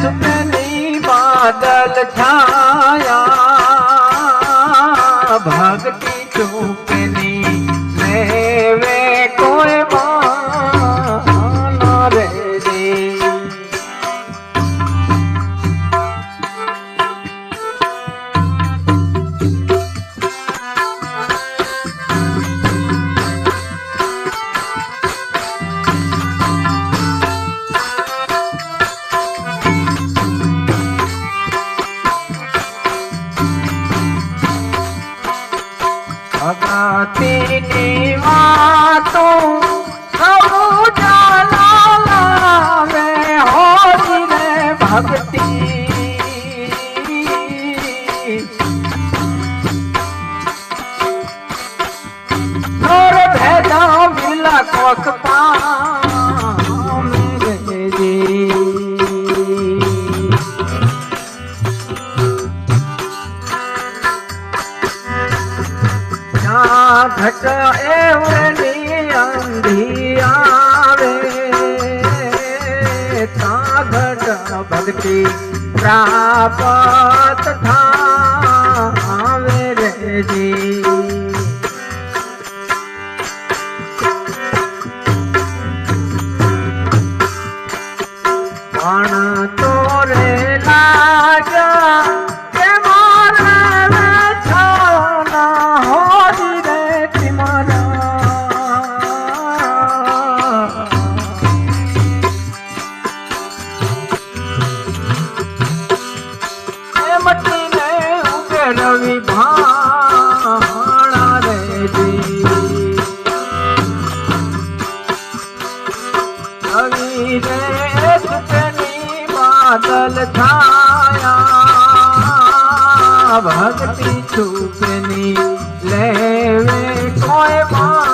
छुपली बादल छा ભટ ભક્તિ પ્રાપ્ત થાવે રે જી પાતલ છાયા ભક્તિ ચૂપની લેવે કોઈ માં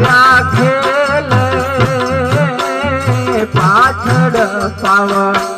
રાખેલ પાછળ પાવન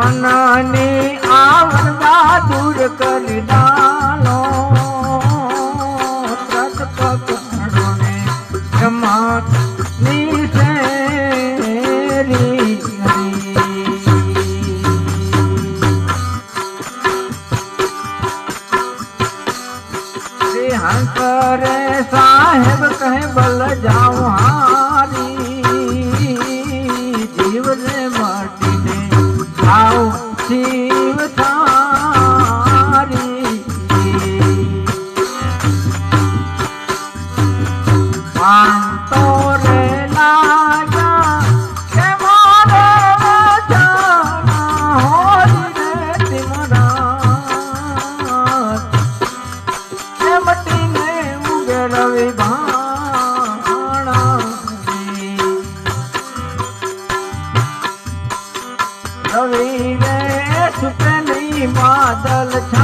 મનની આવરદા દૂર કરી ડાલો લક્ષ્મણી માદલ છ.